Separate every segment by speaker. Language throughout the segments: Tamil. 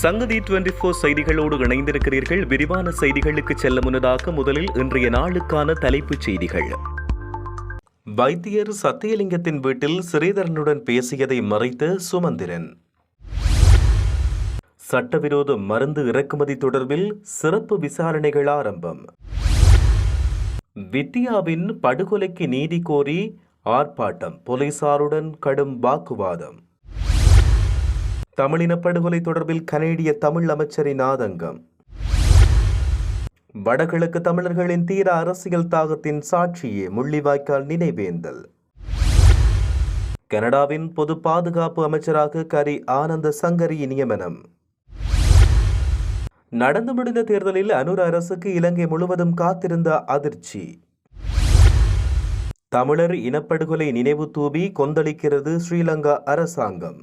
Speaker 1: சங்கதி டுவெண்டி போர் செய்திகளோடு இணைந்திருக்கிறீர்கள். விரிவான செய்திகளுக்கு செல்ல முன்னதாக முதலில் இன்றைய நாளுக்கான தலைப்புச் செய்திகள். வைத்தியர் சத்தியலிங்கத்தின் வீட்டில் ஸ்ரீதரனுடன் பேசியதை மறைத்த சுமந்திரன். சட்டவிரோத மருந்து இறக்குமதி தொடர்பில் சிறப்பு விசாரணைகள் ஆரம்பம். வித்தியாவின் படுகொலைக்கு நீதி கோரி ஆர்ப்பாட்டம். போலீசாருடன் கடும் வாக்குவாதம். தமிழின படுகொலை தொடர்பில் கனேடிய தமிழ் அமைச்சரின் ஆதங்கம். வடகிழக்கு தமிழர்களின் தீர அரசியல் தாகத்தின் சாட்சியே முள்ளிவாய்க்கால் நினைவேந்தல். கனடாவின் பொது பாதுகாப்பு அமைச்சராக கரி ஆனந்த சங்கரி நியமனம். நடந்து முடிந்த தேர்தலில் அனுர அரசுக்கு இலங்கை முழுவதும் காத்திருந்த அதிர்ச்சி. தமிழர் இனப்படுகொலை நினைவு தூவி கொந்தளிக்கிறது ஸ்ரீலங்கா அரசாங்கம்.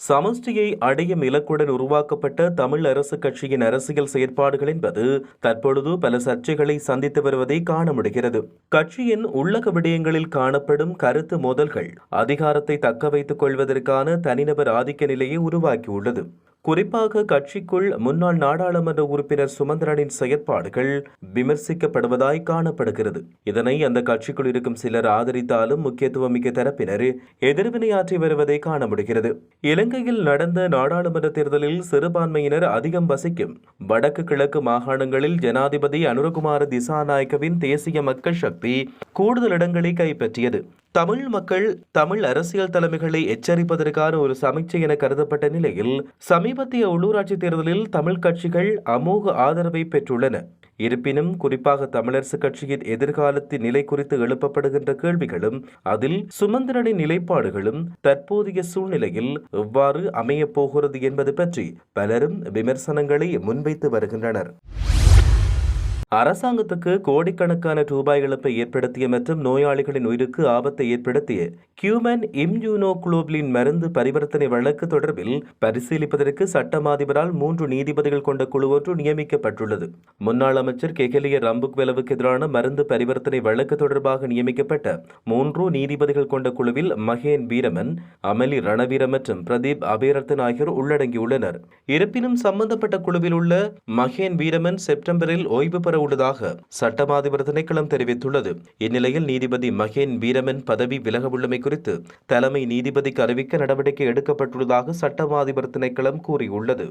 Speaker 1: சமஷ்டியை அடையும் இலக்குடன் உருவாக்கப்பட்ட தமிழ் அரசு கட்சியின் அரசியல் செயற்பாடுகள் என்பது தற்பொழுது பல சர்ச்சைகளை சந்தித்து வருவதை காண முடிகிறது கட்சியின் உள்ளக விடயங்களில் காணப்படும் கருத்து மோதல்கள் அதிகாரத்தை தக்க வைத்துக் கொள்வதற்கான தனிநபர் ஆதிக்க நிலையை உருவாக்கியுள்ளது. குறிப்பாக கட்சிக்குள் முன்னாள் நாடாளுமன்ற உறுப்பினர் சுமந்திரனின் செயற்பாடுகள் விமர்சிக்கப்படுவதாய் காணப்படுகிறது. இதனை அந்த கட்சிக்குள் இருக்கும் சிலர் ஆதரித்தாலும் முக்கியத்துவமிக்க தரப்பினர் எதிர்வினையாற்றி வருவதை காண முடிகிறது இலங்கையில் நடந்த நாடாளுமன்ற தேர்தலில் சிறுபான்மையினர் அதிகம் வசிக்கும் வடக்கு கிழக்கு மாகாணங்களில் ஜனாதிபதி அனுரகுமார திசாநாயக்கவின் தேசிய மக்கள் சக்தி கூடுதல் இடங்களை கைப்பற்றியது. தமிழ் மக்கள் தமிழ் அரசியல் தலைமைகளை எச்சரிப்பதற்கான ஒரு சமீட்சை என கருதப்பட்ட நிலையில் சமீபத்திய உள்ளூராட்சி தேர்தலில் தமிழ் கட்சிகள் அமோக ஆதரவை பெற்றுள்ளன. இருப்பினும் குறிப்பாக தமிழரசு கட்சியின் எதிர்காலத்தின் நிலை குறித்து எழுப்பப்படுகின்ற கேள்விகளும் அதில் சுமந்திரனின் நிலைப்பாடுகளும் தற்போதைய சூழ்நிலையில் எவ்வாறு அமையப் போகிறது என்பது பற்றி பலரும் விமர்சனங்களை முன்வைத்து வருகின்றனர். அரசாங்கத்துக்கு கோடிக்கணக்கான ரூபாய் இழப்பை ஏற்படுத்திய மற்றும் நோயாளிகளின் உயிருக்கு ஆபத்தை ஏற்படுத்திய கியூமன் இம்யூனோகுளோபிலின் மருந்து பரிவர்த்தனை வழக்கு தொடர்பில் பரிசீலிப்பதற்கு சட்டமாதிபரால் மூன்று நீதிபதிகள் கொண்ட குழு ஒன்று நியமிக்கப்பட்டுள்ளது. முன்னாள் அமைச்சர் கெகலிய ரம்புக்வெலவுக்கு எதிரான மருந்து பரிவர்த்தனை வழக்கு தொடர்பாக நியமிக்கப்பட்ட மூன்று நீதிபதிகள் கொண்ட குழுவில் மகேன் வீரமன் அமலி ரணவீர மற்றும் பிரதீப் அபேரத்தன் ஆகியோர் உள்ளடங்கியுள்ளனர். இருப்பினும் சம்பந்தப்பட்ட குழுவில் உள்ள மகேன் வீரமன் செப்டம்பரில் ஓய்வு பெற உள்ளதாக சட்டமாதிபர் திணைக்களம் தெரிவித்துள்ளது. இந்நிலையில் நீதிபதி மகேன் வீரமன் பதவி விலகவுள்ளமை குறித்து தலைமை நீதிபதிக்கு அறிவிக்க நடவடிக்கை எடுக்கப்பட்டுள்ளதாக சட்டமாதிபர் திணைக்களம் கூறியுள்ளது.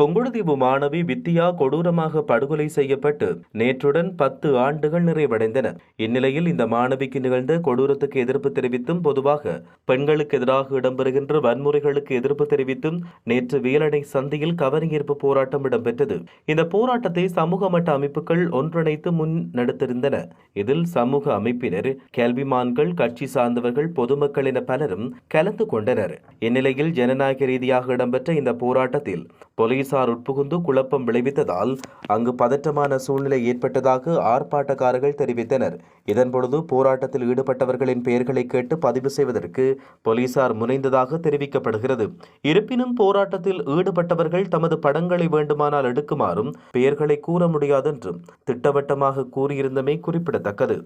Speaker 1: பொங்குடுதீவு மாணவி வித்தியா கொடூரமாக படுகொலை செய்யப்பட்டு நேற்றுடன் பத்து ஆண்டுகள் நிறைவடைந்தன. இந்நிலையில் இந்த மாணவிக்கு நிகழ்ந்த கொடூரத்துக்கு எதிர்ப்பு தெரிவித்தும் பொதுவாக பெண்களுக்கு எதிராக இடம்பெறுகின்ற வன்முறைகளுக்கு எதிர்ப்பு தெரிவித்தும் நேற்று வேலணை சந்தியில் கவனஈர்ப்பு போராட்டம் இடம்பெற்றது. இந்த போராட்டத்தை சமூக மட்ட அமைப்புகள் ஒன்றிணைத்து முன்னெடுத்திருந்தன இதில் சமூக அமைப்பினர் கேள்விமான்கள் கட்சி சார்ந்தவர்கள் பொதுமக்கள் என பலரும் கலந்து கொண்டனர். இந்நிலையில் ஜனநாயக ரீதியாக இடம்பெற்ற இந்த போராட்டத்தில் போலீசார் உட்புகுந்து குழப்பம் விளைவித்ததால் அங்கு பதற்றமான சூழ்நிலை ஏற்பட்டதாக ஆர்ப்பாட்டக்காரர்கள் தெரிவித்தனர். இதன்பொழுது போராட்டத்தில் ஈடுபட்டவர்களின் பெயர்களை கேட்டு பதிவு செய்வதற்கு போலீசார் முனைந்ததாக தெரிவிக்கப்படுகிறது. இருப்பினும் போராட்டத்தில் ஈடுபட்டவர்கள் தமது படங்களை வேண்டுமானால் எடுக்குமாறும் பெயர்களை கூற முடியாதென்றும் திட்டவட்டமாக கூறியிருந்தமை குறிப்பிடத்தக்கது.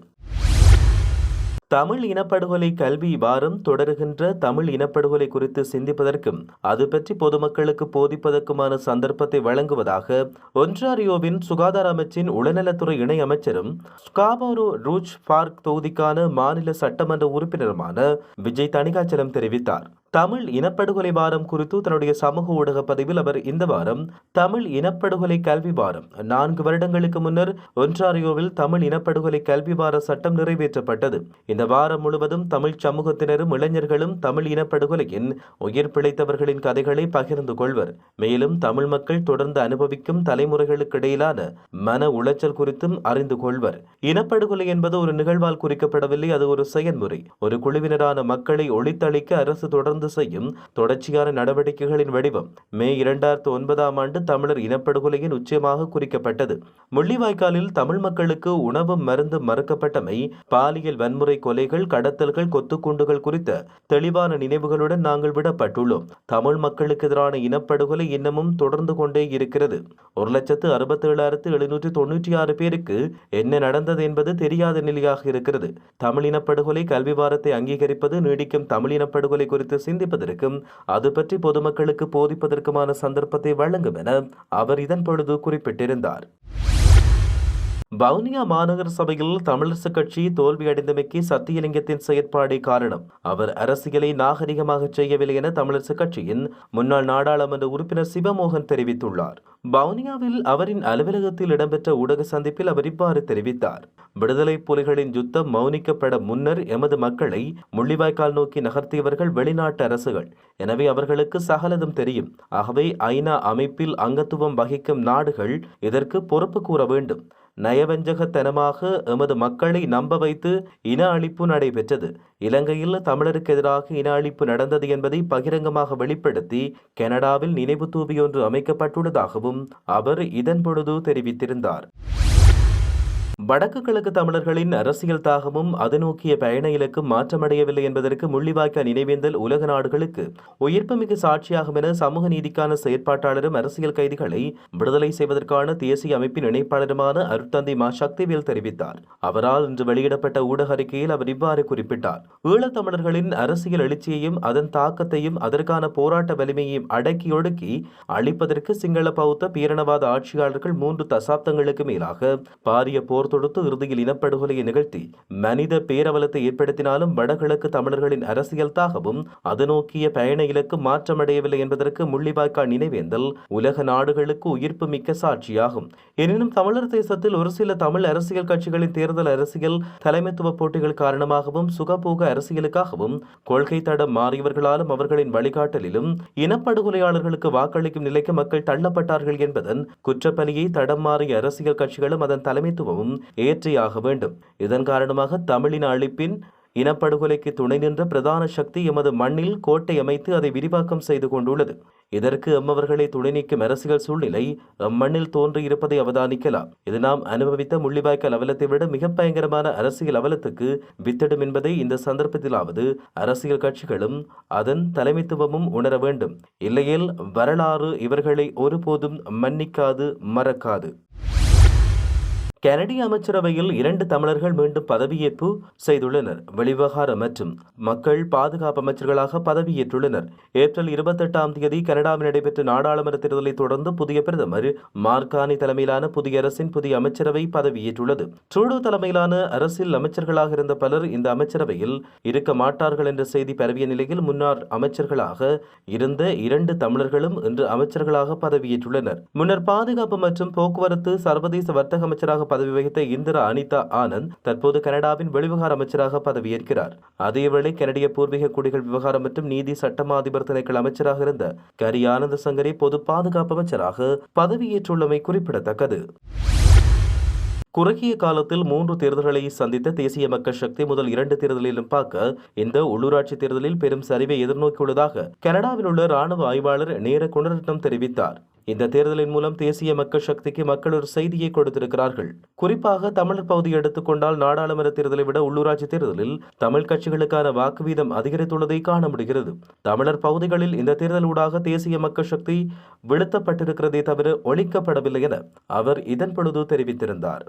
Speaker 1: தமிழ் இனப்படுகொலை கல்வி வாரம் தொடருகின்ற தமிழ் இனப்படுகொலை குறித்து சிந்திப்பதற்கும் அது பற்றி பொதுமக்களுக்கு போதிப்பதற்குமான சந்தர்ப்பத்தை வழங்குவதாக ஒன்றாரியோவின் சுகாதார அமைச்சின் உளநலத்துறை இணை அமைச்சரும் ஸ்காபோரோ ரூச் பார்க் தொகுதிக்கான மாநில சட்டமன்ற உறுப்பினருமான விஜய் தணிகாச்சலம் தெரிவித்தார். தமிழ் இனப்படுகொலை வாரம் குறித்து தன்னுடைய சமூக ஊடக பதிவில் அவர் இந்த வாரம் தமிழ் இனப்படுகொலை கல்வி வாரம். நான்கு வருடங்களுக்கு முன்னர் ஒன்றாரியோவில் தமிழ் இனப்படுகொலை கல்வி வார சட்டம் நிறைவேற்றப்பட்டது. இந்த வாரம் முழுவதும் தமிழ் சமூகத்தினரும் இளைஞர்களும் தமிழ் இனப்படுகொலையின் உயிர் பிழைத்தவர்களின் கதைகளை பகிர்ந்து கொள்வர். மேலும் தமிழ் மக்கள் தொடர்ந்து அனுபவிக்கும் தலைமுறைகளுக்கு இடையிலான மன உளைச்சல் குறித்தும் அறிந்து கொள்வர். இனப்படுகொலை என்பது ஒரு நிகழ்வால் குறிக்கப்படவில்லை அது ஒரு செயல்முறை ஒரு குழுவினரான மக்களை ஒழித்தளிக்க அரசு தொடர்ந்து தொடர்ந்து செய்யும் தொடர்ச்சியான நடவடிக்கைகளின் வடிவம் மே இரண்டாயிரத்து ஒன்பதாம் ஆண்டு தமிழர் இனப்படுகொலையின் உச்சமாக குறிக்கப்பட்டது. முள்ளிவாய்க்காலில் தமிழ் மக்களுக்கு உணவும் மருந்து மறுக்கப்பட்டமை பாலியல் வன்முறை கொலைகள் கடத்தல்கள் கொத்துக்குண்டுகள் குறித்த தெளிவான நினைவுகளுடன் நாங்கள் விடப்பட்டுள்ளோம். தமிழ் மக்களுக்கு எதிரான இனப்படுகொலை இன்னமும் தொடர்ந்து கொண்டே இருக்கிறது. ஒரு லட்சத்து அறுபத்தேழாயிரத்து எழுநூற்றி தொன்னூற்றி ஆறு பேருக்கு என்ன நடந்தது என்பது தெரியாத நிலையாக இருக்கிறது. தமிழ் இனப்படுகொலை கல்வி வாரத்தை அங்கீகரிப்பது நீடிக்கும் தமிழ் இனப்படுகொலை குறித்து சிந்திப்பதற்கும் அது பற்றி பொதுமக்களுக்கு போதிப்பதற்குமான சந்தர்ப்பத்தை வழங்கும் என அவர் இதன் பொழுது குறிப்பிட்டிருந்தார். வவுனியா மாநகர சபையில் தமிழரசு கட்சி தோல்வியடைந்தமைக்கு சத்தியலிங்கத்தின் செயற்பாடே காரணம். அவர் அரசியலை நாகரிகமாக செய்யவில்லை என தமிழரசு கட்சியின் முன்னாள் நாடாளுமன்ற உறுப்பினர் சிவமோகன் தெரிவித்துள்ளார். வவுனியாவில் அவரின் அலுவலகத்தில் இடம்பெற்ற ஊடக சந்திப்பில் அவர் இவ்வாறு தெரிவித்தார். விடுதலை புலிகளின் யுத்தம் மௌனிக்கப்பட முன்னர் எமது மக்களை முள்ளிவாய்க்கால் நோக்கி நகர்த்தியவர்கள் வெளிநாட்டு அரசுகள். எனவே அவர்களுக்கு சகலதும் தெரியும். ஆகவே ஐநா அமைப்பில் அங்கத்துவம் வகிக்கும் நாடுகள் இதற்கு பொறுப்பு கூற வேண்டும். நயவஞ்சகத்தனமாக எமது மக்களை நம்ப வைத்து இன அழிப்பு நடைபெற்றது. இலங்கையில் தமிழருக்கு எதிராக இன அழிப்பு நடந்தது என்பதை பகிரங்கமாக வெளிப்படுத்தி கனடாவில் நினைவு தூவி ஒன்று அமைக்கப்பட்டுள்ளதாகவும் அவர் இதன் பொழுது தெரிவித்திருந்தார். வடக்கு கிழக்கு தமிழர்களின் அரசியல் தாகமும் அது நோக்கிய பயண இலக்கும் மாற்றமடையவில்லை என்பதற்கு முள்ளிவாய்க்கால் நினைவேந்தல் உலக நாடுகளுக்கு உயிர்ப்புமிகு சாட்சியாகும் என சமூக நீதிக்கான செயற்பாட்டாளரும் அரசியல் கைதிகளை விடுதலை செய்வதற்கான தேசிய அமைப்பின் இணைப்பாளருமான அருட்தந்தை மா. சக்திவேல் தெரிவித்தார். அவரால் இன்று வெளியிடப்பட்ட ஊடக அறிக்கையில் அவர் இவ்வாறு குறிப்பிட்டார். ஈழத்தமிழர்களின் அரசியல் எழுச்சியையும் அதன் தாக்கத்தையும் அதற்கான போராட்ட வலிமையையும் அடக்கி ஒடுக்கி அழிப்பதற்கு சிங்கள பௌத்த பேரணவாத ஆட்சியாளர்கள் மூன்று தசாப்தங்களுக்கு மேலாக பாரிய போர் தொடுத்து இறுதியில் இனப்படுகொலையை நிகழ்த்தி மனித பேரவலத்தை ஏற்படுத்தினாலும் வடகிழக்கு தமிழர்களின் அரசியல் தாகவும் அது நோக்கிய பயண இலக்கு மாற்றமடையவில்லை என்பதற்கு முள்ளிவாய்க்கால் நினைவேந்தல் உலக நாடுகளுக்கு உயிர்ப்பு மிக்க சாட்சியாகும். எனினும் தமிழர் தேசத்தில் ஒரு சில தமிழ் அரசியல் கட்சிகளின் தேர்தல் அரசியல் தலைமைத்துவ போட்டிகள் காரணமாகவும் சுகபோக அரசியலுக்காகவும் கொள்கை தடம் மாறியவர்களாலும் அவர்களின் வழிகாட்டலிலும் இனப்படுகொலையாளர்களுக்கு வாக்களிக்கும் நிலைக்கு மக்கள் தள்ளப்பட்டார்கள் என்பதன் குற்றப்பலியை தடம் மாறிய அரசியல் கட்சிகளும் அதன் தலைமைத்துவமும் ஏற்றியாக வேண்டும். இதன் காரணமாக தமிழின அழிப்பின் இனப்படுகொலைக்கு துணை நின்ற பிரதான சக்தி எமது மண்ணில் கோட்டை அமைத்து அதை விரிவாக்கம் செய்து கொண்டுள்ளது. இதற்கு எம்மவர்களை துணை நீக்கும் அரசியல் சூழ்நிலை எம்மண்ணில் தோன்றியிருப்பதை அவதானிக்கலாம். இது நாம் அனுபவித்த முள்ளிவாய்க்கால் அவலத்தை விட மிக பயங்கரமான அரசியல் அவலத்துக்கு வித்திடும் என்பதை இந்த சந்தர்ப்பத்திலாவது அரசியல் கட்சிகளும் அதன் தலைமைத்துவமும் உணர வேண்டும். இல்லையேல் வரலாறு இவர்களை ஒருபோதும் மன்னிக்காது மறக்காது. கனடிய அமைச்சரவையில் இரண்டு தமிழர்கள் மீண்டும் பதவியேற்பு செய்துள்ளனர். வெளிவிவகார மற்றும் மக்கள் பாதுகாப்பு அமைச்சர்களாக பதவியேற்றுள்ளனர். ஏப்ரல் இருபத்தெட்டாம் தேதி கனடாவில் நடைபெற்ற நாடாளுமன்ற தேர்தலை தொடர்ந்து புதிய பிரதமர் மார்கானி தலைமையிலான புதிய அரசின் புதிய அமைச்சரவை பதவியேற்றுள்ளது. ட்ரூடோ தலைமையிலான அரசில் அமைச்சர்களாக இருந்த பலர் இந்த அமைச்சரவையில் இருக்க மாட்டார்கள் என்ற செய்தி பரவிய நிலையில் முன்னாள் அமைச்சர்களாக இருந்த இரண்டு தமிழர்களும் இன்று அமைச்சர்களாக பதவியேற்றுள்ளனர். முன்னர் பாதுகாப்பு மற்றும் போக்குவரத்து சர்வதேச வர்த்தக அமைச்சராக பதவி வகித்த இந்திரா அனிதா ஆனந்த் தற்போது கனடாவின் வெளிவிவகார அமைச்சராக பதவியேற்கிறார். அதேவேளை கனடிய பூர்வீக குடிகள் விவகாரம் மற்றும் நீதி சட்டமா அதிபர் திணைக்கள் அமைச்சராக இருந்த கரி ஆனந்த சங்கரி பொது பாதுகாப்பு அமைச்சராக பதவியேற்றுள்ளமை குறிப்பிடத்தக்கது. குறுகிய காலத்தில் மூன்று தேர்தல்களை சந்தித்த தேசிய மக்கள் சக்தி முதல் இரண்டு தேர்தலிலும் பார்க்க இந்த உள்ளூராட்சி தேர்தலில் பெரும் சரிவை எதிர்நோக்கியுள்ளதாக கனடாவில் உள்ள ராணுவ ஆய்வாளர் நேர குணரட்னம் தெரிவித்தார். இந்த தேர்தலின் மூலம் தேசிய மக்கள் சக்திக்கு மக்கள் ஒரு செய்தியை கொடுத்திருக்கிறார்கள். குறிப்பாக தமிழர் பகுதியை எடுத்துக்கொண்டால் நாடாளுமன்ற தேர்தலை விட உள்ளூராட்சி தேர்தலில் தமிழ் கட்சிகளுக்கான வாக்கு வீதம் அதிகரித்துள்ளதை காண முடிகிறது. தமிழர் பகுதிகளில் இந்த தேர்தல் ஊடாக தேசிய மக்கள் சக்தி விழுத்தப்பட்டிருக்கிறதே தவிர ஒழிக்கப்படவில்லை என அவர் இதன் பொழுது தெரிவித்திருந்தார்.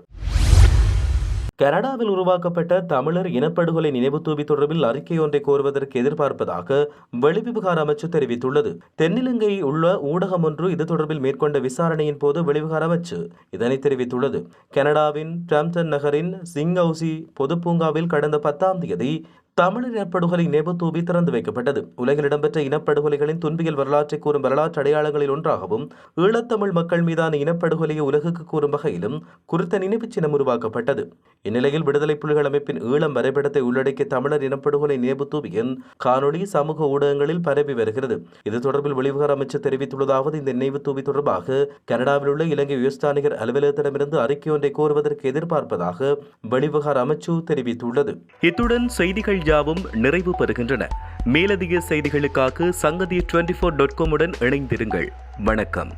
Speaker 1: கனடாவில் உருவாக்கப்பட்ட தமிழர் இனப்படுகொலை நினைவு தூவி தொடர்பில் அறிக்கை ஒன்றை கோருவதற்கு எதிர்பார்ப்பதாக வெளிவிவகார அமைச்சு தெரிவித்துள்ளது. தென்னிலங்கையில் உள்ள ஊடகம் ஒன்று இது தொடர்பில் மேற்கொண்ட விசாரணையின் போது வெளிவிவகார அமைச்சு இதனை தெரிவித்துள்ளது. கனடாவின் பிரம்டன் நகரின் சிங்கௌசி பொது பூங்காவில் கடந்த பத்தாம் தேதி தமிழர் இனப்படுகொலை நினைவு திறந்து வைக்கப்பட்டது. உலகில் இடம்பெற்ற இனப்படுகொலைகளின் துன்பியல் வரலாற்றை கூறும் வரலாற்று அடையாளங்களில் ஒன்றாகவும் ஈழத்தமிழ் மக்கள் மீதான இனப்படுகொலையை உலகுக்கு கூறும் வகையிலும் குறித்த நினைவுச் சின்னம் உருவாக்கப்பட்டது. இந்நிலையில் விடுதலை புலிகள் அமைப்பின் ஈழம் வரைபடத்தை உள்ளடக்கிய தமிழர் இனப்படுகொலை நினைவு தூவியின் காணொளி சமூக ஊடகங்களில் பரவி வருகிறது. இது தொடர்பில் வெளிவிவகார அமைச்சர் தெரிவித்துள்ளதாவது இந்த நினைவு தூவி தொடர்பாக கனடாவில் உள்ள இலங்கை உயர்ஸ்தானிகர் அலுவலகத்திடமிருந்து அறிக்கை ஒன்றை கோருவதற்கு எதிர்பார்ப்பதாக வெளிவிவகார அமைச்சு தெரிவித்துள்ளது. இத்துடன் செய்திகள் யாவும் நிறைவு பெறுகின்றன. மேலதிக செய்திகளுக்காக சங்கதி டுவெண்ட்டி ஃபோர் டாட் காமுடன் இணைந்திருங்கள். வணக்கம்.